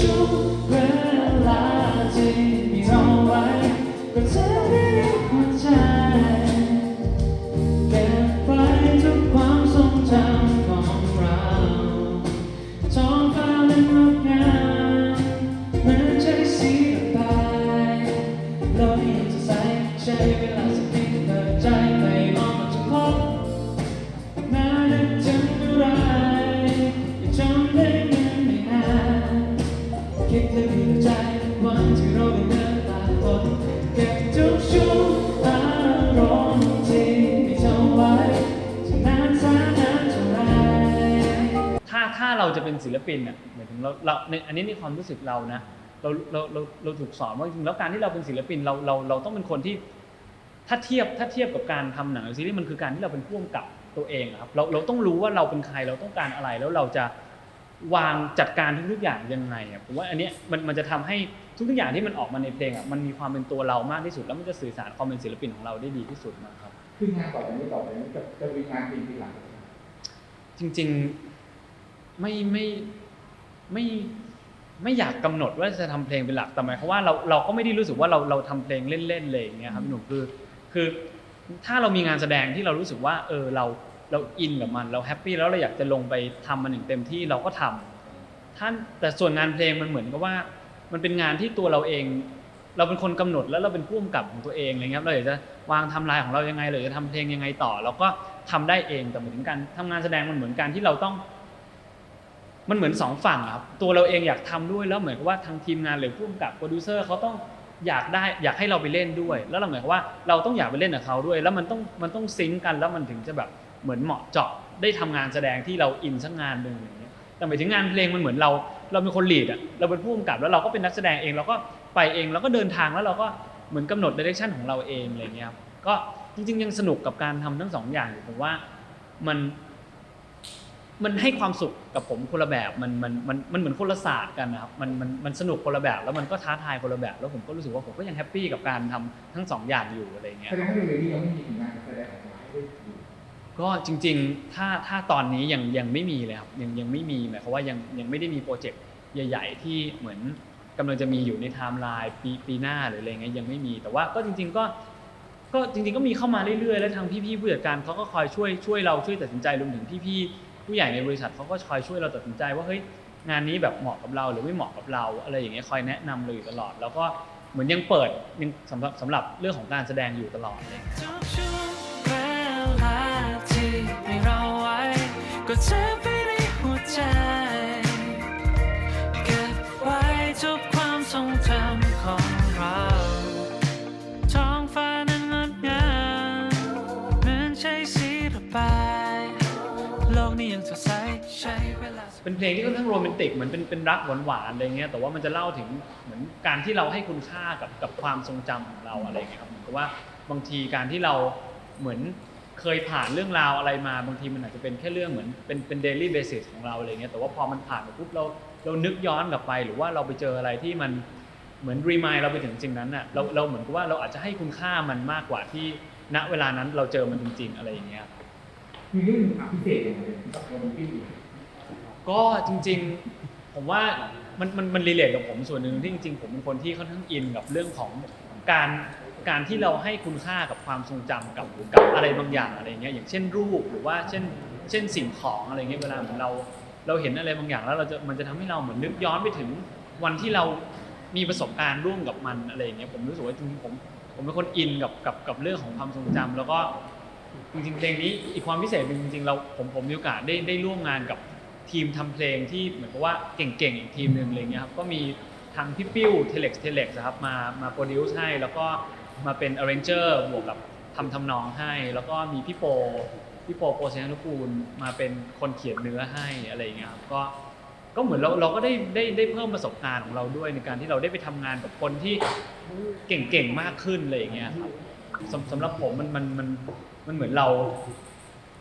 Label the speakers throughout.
Speaker 1: ช่ ป็น
Speaker 2: ศิลปินอะหมายถึงเราเราในอันนี้ในความรู้สึกเรานะเราเราเราเราถูกสอนว่าจริงๆแล้วการที่เราเป็นศิลปินเราเราเราต้องเป็นคนที่ ถ้าเทียบถ้าเทียบกับการทำหนังหรือซีรีส์มันคือการที่เราเป็นผู้กำกับตัวเองอะครับเราเราต้องรู้ว่าเราเป็นใครเราต้องการอะไรแล้วเราจะวางจัดการทุกๆอย่างยังไงอะผมว่าอันเนี้ยมันมันจะทำให้ทุกๆอย่างที่มันออกมาในเพลงอะมันมีความเป็นตัวเรามากที่สุด แล้วมันจะสื่อสารความเป็นศิลปินของเราได้ดีที่สุดนะครับ
Speaker 3: คืองานต่อจากนี้ต่อไปนี้จะจะมีงานเพลงทีหลัง
Speaker 2: จริง ๆ ไม่ไม่ไม่ไม่อยากกำหนดว่าจะทำเพลงเป็นหลักแต่หมายความว่าเราเราก็ไม่ได้รู้สึกว่าเราเราทำเพลงเล่นๆเลยอย่างเงี้ยครับพี่หนุ่มคือคือถ้าเรามีงานแสดงที่เรารู้สึกว่า เออเราเราอินกับมัน เราแฮปปี้แล้วเราอยากจะลงไปทำมันอย่างเต็มที่เราก็ทำท่านแต่ส่วนงานเพลงมันเหมือนกับว่า มันเป็นงานที่ตัวเราเอง เราเป็นคนกำหนดแล้วเราเป็นผู้กำกับของตัวเองอะไรเงี้ยครับเราอยากจะวางไทำลายของเรายังไงเราจะทำเพลงยังไงต่อ เราก็ทำได้เองแต่เหมือนถึงการทำงานแสดงมันเหมือนการที่เราต้อง มันเหมือนสองฝั่งครับตัวเราเองอยากทำด้วยแล้วเหมือนกับว่าทางทีมงานหรือผู้กำกับโปรดิวเซอร์เขาต้องอยากได้อยากให้เราไปเล่นด้วย แล้วเราหมายความว่าเราต้องอยากไปเล่นกับเขาด้วย แล้วมันต้องมันต้องซิงก์กันแล้วมันถึงจะแบบเหมือนเหมาะเจาะได้ทำงานแสดงที่เราอินสักงานหนึ่งอย่างเงี้ยแต่หมายถึงงานเพลงมันเหมือนเราเราเป็นคนลีดอะเราเป็นผู้กำกับแล้วเราก็เป็นนักแสดงเองเราก็ไปเองแล้วก็เดินทางแล้วเราก็เหมือนกำหนดดิเรกชันของเราเองอะไรเงี้ยครับก็จริงๆยังสนุกกับการทำทั้งสองอย่างอยู่ผมว่ามัน มันให้ความสุขกับผมคนละแบบมันมันมันมันเหมือนคนละศาสตร์กันนะครับมันมันมันสนุกคนละแบบ แล้วมันก็ท้าทายคนละแบบ แล้วผมก็รู้สึกว่าผมก็ยังแฮปปี้กับการทำทั้งสองอย่างอยู่อะไรเงี้ย
Speaker 3: แสดงว่าเร็วๆนี้ยังไม่มีผลงานการแสดงออกมาให้ได้ดู
Speaker 2: ก็จริงๆ ถ้าถ้าตอนนี้ยังยังไม่มีเลยครับยังยังไม่มีหมายความว่ายังยังไม่ได้มีโปรเจกต์ใหญ่ ๆ ที่เหมือนกำลังจะมีอยู่ในไทม์ไลน์ปีปีหน้าหรืออะไรเงี้ยยังไม่มี แต่ว่าก็จริง ๆก็ ก็จริงๆก็มีเข้ามาเรื่อยๆ แล้วทางพี่ๆผู้จัดการเขาก็คอยช่วยช่วยเราช่วยตัดสินใจรวมถึงพี่ๆ ผู้ใหญ่ในบริษัทเขาก็คอยช่วยเราตัดสินใจว่าเฮ้ยงานนี้แบบเหมาะกับเราหรือไม่เหมาะกับเรา อะไรอย่างเงี้ยคอยแนะนำเราอยู่ตลอด แล้วก็เหมือนยังเปิดยังสำหรับสำหรับเรื่องของการแสดงอยู่ตลอดเลย
Speaker 1: ทุกช่วงเวลาที่มีเราไว้ก็เธอไปในหัวใจ เป็
Speaker 2: นเพลงที่ค่อนข้างโรแมนติกเหมือนเป็นเป็นรักหวานๆอะไรเงี้ยแต่ว่ามันจะเล่าถึงเหมือนการที่เราให้คุณค่ากับกับความทรงจำของเราอะไรเงี้ยครับเหมือนกับว่าบางทีการที่เราเหมือนเคยผ่านเรื่องราวอะไรมาบางทีมันอาจจะเป็นแค่เรื่องเหมือนเป็นเป็นเดลี่เบสิสของเราอะไรเงี้ยแต่ว่าพอมันผ่านไปปุ๊บเราเรานึกย้อนกลับไป หรือว่าเราไปเจออะไรที่มันเหมือนรีมายเราไปถึงสิ่งนั้นอะเราเราเหมือนกับว่าเราอาจจะให้คุณค่ามันมากกว่าที่ณเวลานั้นเราเจอมันจริง ๆ อะไรอย่างเงี้ย
Speaker 3: มีเรื่องหนึ่งพิเศษอย่างไรกับโรแมนติก
Speaker 2: ก็จริงๆผมว่ามันมันมันรีเลทกับผมส่วนหนึ่งที่จริงๆผมเป็นคนที่ค่อนข้างอินกับเรื่องของการการที่เราให้คุณค่ากับความทรงจำกับกับอะไรบางอย่างอะไรเงี้ยอย่างเช่นรูปหรือว่าเช่น เช่นสิ่งของอะไรเงี้ยเวลาเหมือนเราเราเห็นอะไรบางอย่างแล้วเราจะมันจะทำให้เราเหมือนนึกย้อนไปถึงวันที่เรามีประสบการณ์ร่วมกับมันอะไรเงี้ยผมรู้สึกว่าจริงๆผมผมเป็นคนอินกับกับกับเรื่องของความทรงจำแล้วก็ จริงๆเพลงนี้อีกความพิเศษหนึ่งจริงๆเราผมผมมีโอกาสได้ได้ร่วมงานกับ ทีมทำเพลงที่เหมือนกับว่าเก่งๆอีกทีมหนึ่งอะไรเงี้ยครับก็มีทางพี่ปิ้วเทเล็กเทเล็กครับมามาโปรดิวซ์ให้แล้วก็มาเป็น arranger บวกกับทำทำนองให้ แล้วก็มีพี่โปพี่โปโปเซนุกูลมาเป็นคนเขียนเนื้อให้อะไรเงี้ยครับก็ก็เหมือนเราเราก็ได้ได้ได้เพิ่มประสบการณ์ของเราด้วยในการที่เราได้ไปทำงานกับคนที่เก่งๆมากขึ้นอะไรอย่างเงี้ยครับสำหรับผมมันมันมันมันเหมือนเรา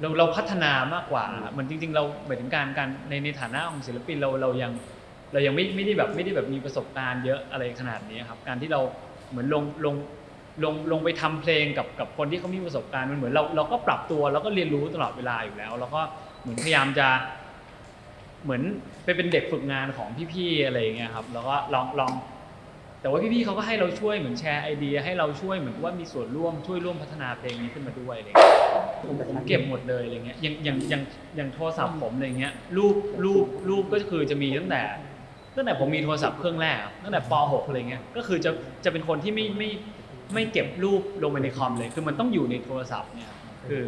Speaker 2: เราเราพัฒนามากกว่า เหมือนจริง ๆ เราหมายถึงการการในในฐานะของศิลปินเราเรายังเรายังไม่ไม่ได้แบบไม่ได้แบบมีประสบการณ์เยอะอะไรขนาดนี้ครับ การที่เราเหมือนลงลงลงลงไปทำเพลงกับกับคนที่เขามีประสบการณ์มันเหมือนเราเราก็ปรับตัวแล้วก็เรียนรู้ตลอดเวลาอยู่แล้ว แล้วก็เหมือนพยายามจะ เหมือนไปเป็นเด็กฝึกงานของพี่ๆอะไรอย่างเงี้ยครับ แล้วก็ลองลอง แต่ว่าพี่ๆเขาก็ให้เราช่วยเหมือนแชร์ไอเดีย ให้เราช่วยเหมือนว่ามีส่วนร่วมช่วยร่วมพัฒนาเพลงนี้ขึ้นมาด้วยอะไรเงี้ยผมผมเก็บหมดเลยอะไรเงี้ยอย่างอย่างอย่างอย่างโทรศัพท์ผมอะไรเงี้ยรูปรูปรูปก็คือจะมีตั้งแต่ ตั้งแต่ผมมีโทรศัพท์เครื่องแรกอะตั้งแต่ป .6 อะไรเงี้ยก็คือจะจะเป็นคนที่ไม่ไม่ไม่เก็บรูปลงไปในคอมเลย คือมันต้องอยู่ในโทรศัพท์เนี่ยคือ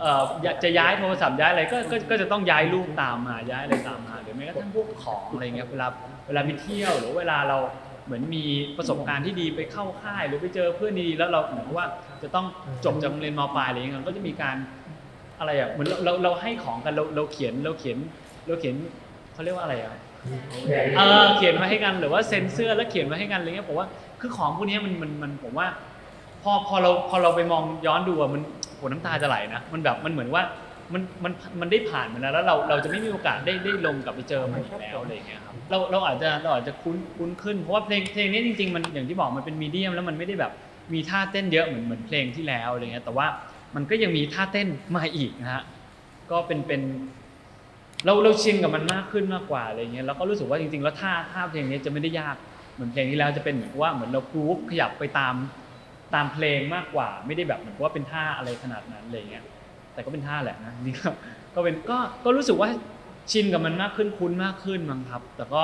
Speaker 2: เอ่อจะย้ายโทรศัพท์ย้ายอะไรก็ก็ก็จะต้องย้ายรูปตามมาย้ายอะไรตามมาหรือแม้กระทั่งพวกของอะไรเงี้ยเวลาเวลาไปเที่ยวหรือเวลาเราเหมือนมีประสบการณ์ที่ดีไปเข้าค่ายหรือไปเจอเพื่อนดีๆแล้วเราเหมือนกับว่าจะต้องจบจากโรงเรียนมปลายอะไรเงี้ยก็จะมีการอะไรอะเหมือนเราเราเราให้ของกันเราเราเขียนเราเขียนเราเขียนเขาเรียกว่าอะไรอะ เออเขียนไว้ให้กันหรือว่าเซ็นเสื้อแล้วเขียนไว้ให้กันอะไรเงี้ยผมว่าคือของพวกเนี้ยมันมันมันผมว่า พอพอเราพอเราไปมองย้อนดูอะมัน โหน้ำตาจะไหลนะมันแบบมันเหมือนว่ามันมันมันได้ผ่านมาแล้วแล้วเราเราจะไม่มีโอกาสได้ได้ลงกลับไปเจอมันอีกแล้วอะไรอย่างเงี้ยครับเราเราอาจจะเราอาจจะคุ้นคุ้นขึ้นเพราะว่าเพลงเพลงนี้จริงๆมันอย่างที่บอกมันเป็นมีเดียมแล้วมันไม่ได้แบบมีท่าเต้นเยอะเหมือนเหมือนเพลงที่แล้วอะไรเงี้ยแต่ว่ามันก็ยังมีท่าเต้นมาอีกนะฮะก็เป็นเป็น เราเราชินกับมันมากขึ้นมากกว่าอะไรเงี้ยแล้วก็รู้สึกว่าจริงๆ แล้วท่าท่าเพลงนี้จะไม่ได้ยากเหมือนเพลงที่แล้วจะเป็นเหมือนว่าเหมือนเรากรูฟขยับไปตาม ตามเพลงมากกว่า ไม่ได้แบบเหมือนว่าเป็นท่าอะไรขนาดนั้นอะไรเงี้ย แต่ก็เป็นท่าแหละนะจริงๆก็ก็เป็นก็ก็รู้สึกว่าชินกับมันมากขึ้นคุ้นมากขึ้นมั้งครับ แต่ก็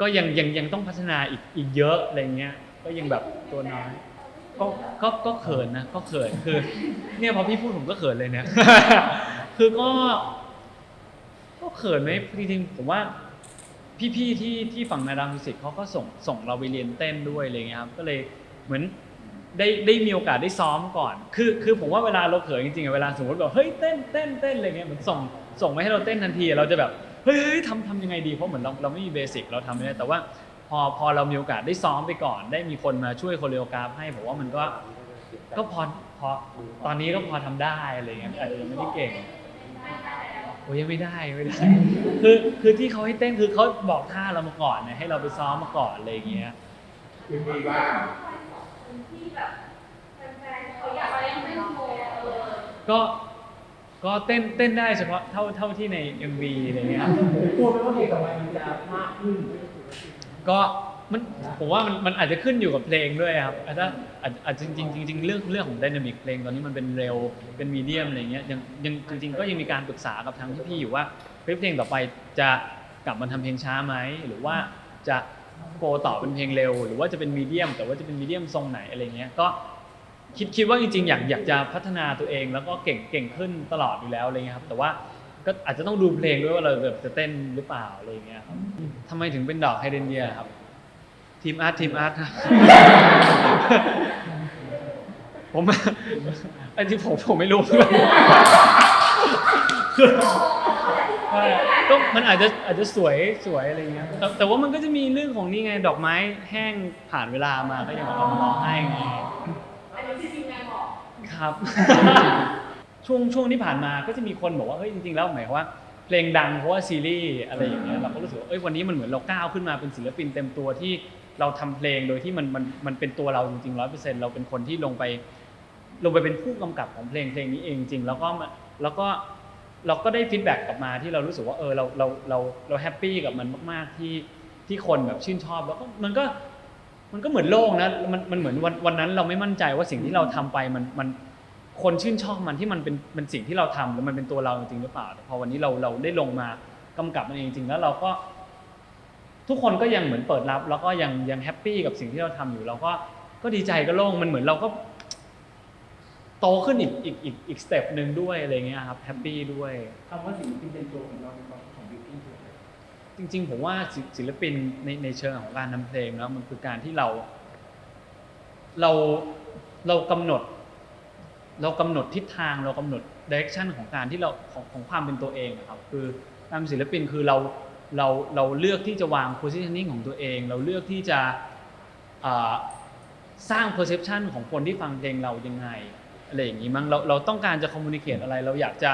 Speaker 2: ก็ยังยังยังต้องพัฒนาอีกอีกเยอะอะไรเงี้ย ก็ยังแบบตัวน้อยก็ก็ก็เขินนะก็เขินคือ เนี่ยพอพี่พูดผมก็เขินเลยเนี่ยคือก็ ก็เขินไหมจริงๆผมว่าพี่ๆที่ที่ฝั่งนาดามมิวสิกเขาก็ส่งส่งเราไปเรียนเต้นด้วยอะไรเงี้ยครับก็เลยเหมือน ได้ได้มีโอกาสได้ซ้อมก่อน คือคือผมว่าเวลาเราเขินจริงๆอะเวลาสมมติแบบเฮ้ยเต้นเต้นเต้นอะไรเงี้ยเหมือนส่งส่งมาให้เราเต้นทันที เราจะแบบเฮ้ยเฮ้ยทำทำยังไงดีเพราะเหมือนเราเราไม่มีเบสิกเราทำไม่ได้แต่ว่าพอพอเรามีโอกาสได้ซ้อมไปก่อน ได้มีคนมาช่วยโคเรียกราฟให้ผมว่ามันก็ก็พอพอตอนนี้ก็พอทำได้อะไรเงี้ยอาจจะยังไม่ได้เก่งโอ้ยยังไม่ได้ไม่ได้คือคือที่เขาให้เต้นคือเขาบอกท่าเรามาก่อนนะให้เราไปซ้อมมาก่อนอะไรอย่าง เงี้ย
Speaker 3: คือมีว่า
Speaker 2: ก็ก็เต้นเต้นได้เฉพาะเท่าเท่าที่ใน MV อะไรเงี้ยครับ
Speaker 3: กลัวไหมว่าเพลงต่อไปมันจะมากขึ้น
Speaker 2: ก็มันผมว่ามันมันอาจจะขึ้นอยู่กับเพลงด้วยครับอาจจะอาจอาจจะจริงๆจริงๆเรื่องเรื่องของไดนามิกเพลงตอนนี้มันเป็นเร็วเป็นมีเดียมอะไรเงี้ยยังยังจริง ๆ ก็ยังมีการปรึกษากับทางพี่ๆอยู่ว่าเฮ้ยเพลงต่อไปจะกลับมาทำเพลงช้าไหมหรือว่าจะ โกต่อเป็นเพลงเร็ว หรือว่าจะเป็นมีเดียม แต่ว่าจะเป็นมีเดียมทรงไหนอะไรเงี้ยก็คิดคิดว่าจริงๆ อยากอยากจะพัฒนาตัวเองแล้วก็เก่งเก่งขึ้นตลอดอยู่แล้วอะไรเงี้ยครับแต่ว่าก็อาจจะต้องดูเพลงด้วยว่าเราแบบจะเต้นหรือเปล่าอะไรเงี้ยครับทำไมถึงเป็นดอกไฮเดรนเยียครับทีมอาร์ตทีมอาร์ตครับผมอันที่ผมผมไม่รู้คือ ก็มันอาจจะอาจจะสวยสวยอะไรเงี้ยแต่แต่ว่ามันก็จะมีเรื่องของนี่ไงดอกไม้แห้งผ่านเวลามาก็ยังเอามาร้องให้ไงครับ ช่วงช่วงที่ผ่านมาก็จะมีคนบอกว่าเฮ้ยจริงๆแล้วหมายความว่าเพลงดังเพราะว่าซีรีส์อะไรอย่างเงี้ยเราก็รู้สึกว่าเอ้ยวันนี้มันเหมือนเราก้าวขึ้นมาเป็นศิลปินเต็มตัวที่เราทำเพลงโดยที่มันมันมันเป็นตัวเราจริงๆร้อยเปอร์เซ็นต์เราเป็นคนที่ลงไป ลงไปเป็นผู้กำกับของเพลงเพลงนี้เองจริงๆแล้วก็มาแล้วก็ เราก็ได้ฟีดแบ็กกลับมาที่เรารู้สึกว่าเออเราเราเราเราแฮปปี้กับมันมากๆที่ที่คนแบบชื่นชอบแล้วก็มันก็มันก็เหมือนโล่งนะมันมันเหมือนวันวันนั้นเราไม่มั่นใจว่าสิ่งที่เราทำไปมันมันคนชื่นชอบมันที่มันเป็นเป็นสิ่งที่เราทำแล้วมันเป็นตัวเราจริงหรือเปล่าแต่พอวันนี้เราเราได้ลงมากำกับมันเองจริงแล้วเราก็ ทุกคนก็ยังเหมือนเปิดรับ แล้วก็ยังยังแฮปปี้กับสิ่งที่เราทำอยู่เราก็ก็ดีใจก็โล่งมันเหมือนเราก็ โตขึ้นอีกอีกอีกอีกสเต็ปหนึ่งด้วยอะไรเงี้ยครับแฮปปี้ด้วย
Speaker 3: คำว่าศิลปินเป็นตัวของเราในความของบิวตี้คืออะไร
Speaker 2: จริง ๆ ผมว่าศิศิลปินในในเชิงของการทำเพลงแล้วมันคือการที่เรา เราเรากำหนด เรากำหนดทิศทางเรากำหนดดิเรกชันของการที่เราของของความเป็นตัวเองอะครับ คือการเป็นศิลปินคือเราเราเราเลือกที่จะวาง positioning ของตัวเอง เราเลือกที่จะอ่าสร้าง perception ของคนที่ฟังเพลงเรายังไง อะไรอย่างนี้มั้งเราเราต้องการจะ communicate อะไร เราอยากจะ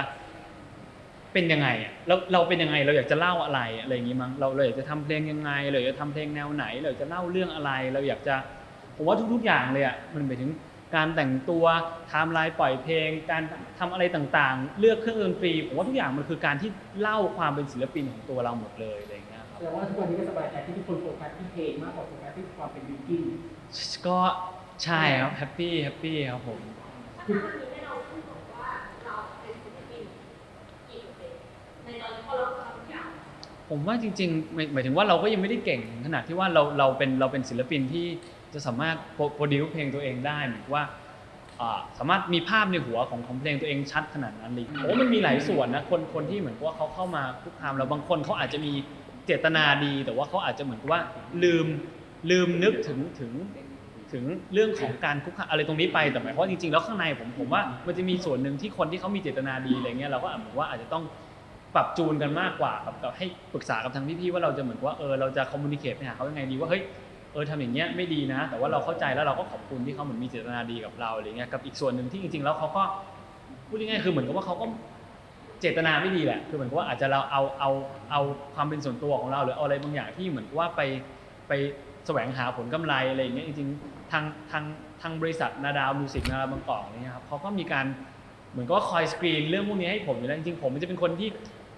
Speaker 2: เป็นยังไงอะเราเราเป็นยังไงเราอยากจะเล่าอะไรอะไรอย่างงี้มั้งเราเราอยากจะทำเพลงยังไงเราอยากจะทำเพลงแนวไหน เราอยากจะเล่าเรื่องอะไร เราอยากจะผมว่าทุก ๆ อย่างเลยอะมันหมายถึงการแต่งตัวไทม์ไลน์ปล่อยเพลง การทำอะไรต่างๆ เลือกเครื่องดนตรีผมว่าทุกอย่างมันคือการที่เล่าความเป็นศิลปินของตัวเราหมดเลยอะไรอย่างเงี้ยครับ
Speaker 3: แต่ว่าทุกวันนี้ก็สบายใจที่ทุกคนโฟกัสที่เพลงมากกว่าโฟกัสที่ความเป็นบิวกิ้น
Speaker 2: ก็ใช่ครับแฮปปี้แฮปปี้ครับผม
Speaker 4: ถ้าวันนี้ให้เราพูดบอกว่าเราเป็นศิลปินกี่เปอร์เซ็นต์ในตอนที่เราทำทุกอย่าง
Speaker 2: ผมว่าจริงๆหมายหมายถึงว่าเราก็ยังไม่ได้เก่งถึงขนาดที่ว่าเราเราเป็นเราเป็นศิลปินที่จะสามารถโปรดิวเพลงตัวเองได้หมายถึงว่าอ่าสามารถมีภาพในหัวของของเพลงตัวเองชัดขนาดนั้นเลยโอ้มันมีหลายส่วนนะคนคนที่เหมือนกับว่าเขาเข้ามาคุกคามเราบางคนเขาอาจจะมีเจตนาดี แต่ว่าเขาอาจจะเหมือนกับว่าลืมลืมนึกถึงถึง ถึงเรื่องของการคุกคามอะไรตรงนี้ไปแต่หมายความว่าจริงๆแล้วข้างในผมผมว่ามันจะมีส่วนหนึ่งที่คนที่เขามีเจตนาดีอะไรเงี้ยเราก็อาจผมว่าอาจจะต้องปรับจูนกันมากกว่ากับกับให้ปรึกษากับทางพี่ๆว่าเราจะเหมือนว่าเออเราจะคอมมูนิเคชไปหาเขายังไงดีว่าเฮ้ยเออทำอย่างเงี้ยไม่ดีนะ แต่ว่าเราเข้าใจแล้วเราก็ขอบคุณที่เขาเหมือนมีเจตนาดีกับเราอะไรเงี้ยกับอีกส่วนหนึ่งที่จริงๆแล้วเขาก็พูดง่ายๆคือเหมือนกับว่าเขาก็เจตนาไม่ดีแหละ คือเหมือนกับว่าอาจจะเราเอาเอาเอาความเป็นส่วนตัวของเราหรือเอาอะไรบางอย่างที่เหมือนกับว่าไปไป แสวงหาผลกำไรอะไรอย่างเงี้ยจริงๆทางทางทางบริษัทนาดาวมิวสิกนาดาวบางกอกอะไรเงี้ยครับเขาก็มีการเหมือนกับว่าคอยสกรีนเรื่องพวกนี้ให้ผมอยู่แล้วจริงๆผมมันจะเป็นคนที่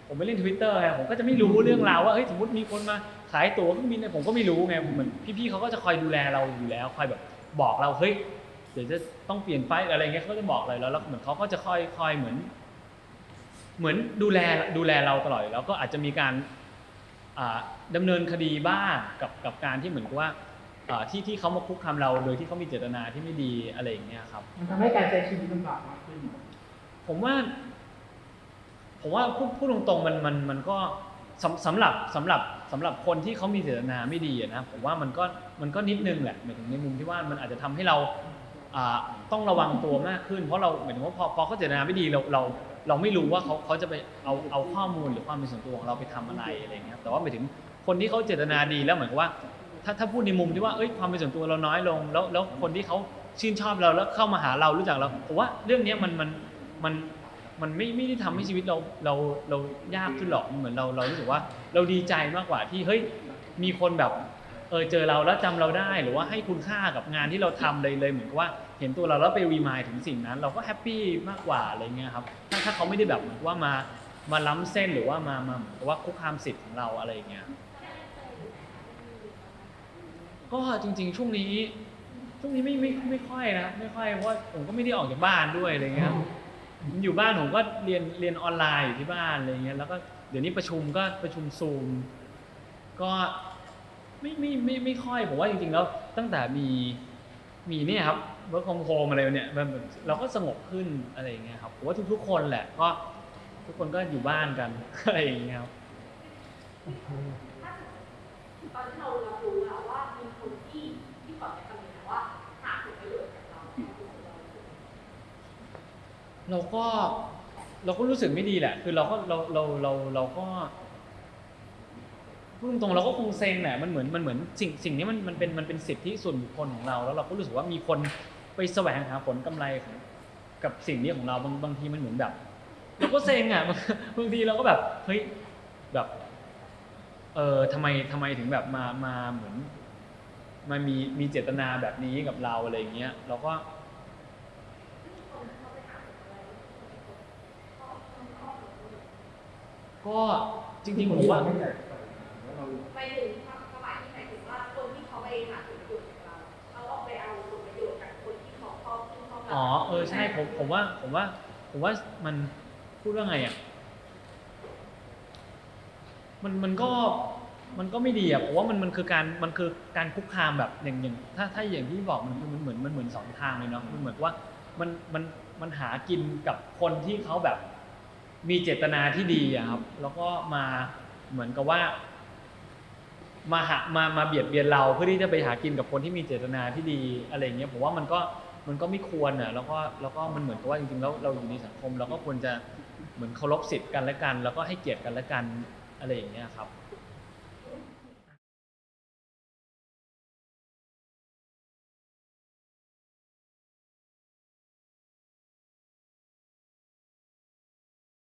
Speaker 2: ผมไม่เล่นทวิตเตอร์ไงผมก็จะไม่รู้เรื่องราวว่าเฮ้ยสมมติมีคนมาขายตั๋วเครื่องบินเนี่ยผมก็ไม่รู้ไงเหมือนพี่ๆเขาก็จะคอยดูแลเราอยู่แล้ว คอยแบบบอกเราเฮ้ยเดี๋ยวจะต้องเปลี่ยนไฟล์อะไรเงี้ยเขาจะบอกเลยแล้วแล้วเหมือนเขาก็จะคอยคอยเหมือน เหมือนดูแลดูแลเราตลอดแล้วก็อาจจะมีการ อ่าดำเนินคดีบ้างกับกับการที่เหมือนกับว่าอ่าที่ที่เขามาคุกคามเราโดยที่เขามีเจตนาที่ไม่ดีอะไรอย่างเงี้ยครับ
Speaker 3: มันทำให้การใช้ชีวิตลำบากมากขึ้น
Speaker 2: ผมว่า ผมว่าพูดพูดตรงๆมันมันมันก็สำสำหรับสำหรับสำหรับคนที่เขามีเจตนาไม่ดีอะนะผมว่ามันก็มันก็นิดนึงแหละหมายถึงในมุมที่ว่ามันอาจจะทำให้เราอ่าต้องระวังตัวมากขึ้น เพราะเราหมายถึงว่าพอพอเขาเจตนาไม่ดีเราเรา เราไม่รู้ว่าเขาเขาจะไปเอาเอาข้อมูลหรือความเป็นส่วนตัวของเราไปทำอะไรอะไรเงี้ยแต่ว่าหมายถึงคนที่เขาเจตนาดีแล้วเหมือนกับว่า ถ้าถ้าพูดในมุมที่ว่าเอ้ยความเป็นส่วนตัวเราน้อยลง แล้วแล้วคนที่เขาชื่นชอบเราแล้วเข้ามาหาเรารู้จักเราผมว่าเรื่องเนี้ยมันมันมันมันไม่ไม่ได้ทำให้ชีวิตเราเราเรายากขึ้นหรอกมันเหมือนเราเรารู้สึกว่าเราดีใจมากกว่าที่เฮ้ยมีคนแบบ เออเจอเราแล้วจำเราได้หรือว่าให้คุณค่ากับงานที่เราทำเลยเลยเหมือนกับว่าเห็นตัวเราแล้วไปรีมายถึงสิ่งนั้น เราก็แฮปปี้มากกว่าอะไรเงี้ยครับถ้าถ้าเขาไม่ได้แบบเหมือนว่ามามาล้ำเส้นหรือว่ามามาเหมือนกับว่าคุกคามสิทธิ์ของเราอะไรเงี้ยก็จริง ๆ ช่วงนี้ช่วงนี้ไม่ไม่ไม่ค่อยนะไม่ค่อยเพราะผมก็ไม่ได้ออกจากบ้านด้วยอะไรเงี้ยอยู่บ้านผมก็เรียนเรียนออนไลน์อยู่ที่บ้านอะไรเงี้ยแล้วก็เดี๋ยวนี้ประชุมก็ประชุมซูมก็ ไม่ไม่ไม่ไม่ค่อยผมว่าจริงๆแล้วตั้งแต่มีมีเนี่ยครับเวิร์กโฮมโฮมอะไรเนี่ยมันมันเราก็สงบขึ้นอะไรอย่างเงี้ยครับผมว่าทุกๆคนแหละก็ทุกคนก็อยู่บ้านกันอะไรอย่างเงี้ยครับ
Speaker 4: ตอนที่เรารับรู้แล้วว่ามีคนที่ที่ก่อนจะทำเนี่ยว่าหาผลประโยชน์จากเราเรารู้สึก
Speaker 2: เราก็เราก็รู้สึกไม่ดีแหละ คือเราก็เราเราเราเราก็ พูดตรงๆเราก็คงเซ็งแหละมันเหมือนมันเหมือนสิ่งสิ่งนี้มันมันเป็นมันเป็นสิทธิส่วนบุคคลของเรา แล้วเราก็รู้สึกว่ามีคนไปแสวงหาผลกำไรของกับสิ่งนี้ของเราบางบางทีมันเหมือนแบบเราก็เซ็งอะบางบางทีเราก็แบบเฮ้ยแบบเออทำไมทำไมถึงแบบมามาเหมือนมามีมีเจตนาแบบนี้กับเราอะไรอย่างเงี้ยเราก็ก็จริงๆผมว่า
Speaker 3: ไม่แตกต่างว่าเรา
Speaker 4: ไปถึงสมัยที่หมายถึงว่าคนที่เขาไปหาผลประโยชน์จากเราเขาเอาไปเอาผลประโยชน์จากคนที่เขาชอบที่ชอบเรา
Speaker 2: อ๋อเออใช่ผมผมว่าผมว่า ผมว่ามันพูดว่าไงอะมันมันก็มันก็ไม่ดีอะผมว่ามันมันคือการมันคือการคุกคามแบบอย่างอย่างถ้าถ้าอย่างที่บอกมันคือมันเหมือนมันเหมือนสองทางเลยเนาะมันเหมือนว่ามันมันมันหากินกับคนที่เขาแบบมีเจตนาที่ดีอะครับ แล้วก็มาเหมือนกับว่า มาหามามาเบียดเบียนเราเพื่อที่จะไปหากินกับคนที่มีเจตนาที่ดีอะไรเงี้ยผมว่ามันก็มันก็ไม่ควรอะแล้วก็แล้วก็มันเหมือนกับว่าจริงๆแล้วเราอยู่ในสังคม เราก็ควรจะเหมือนเคารพสิทธิ์กันและกัน แล้วก็ให้เกียรติกันและกันอะไรอย่างเงี้ยครับ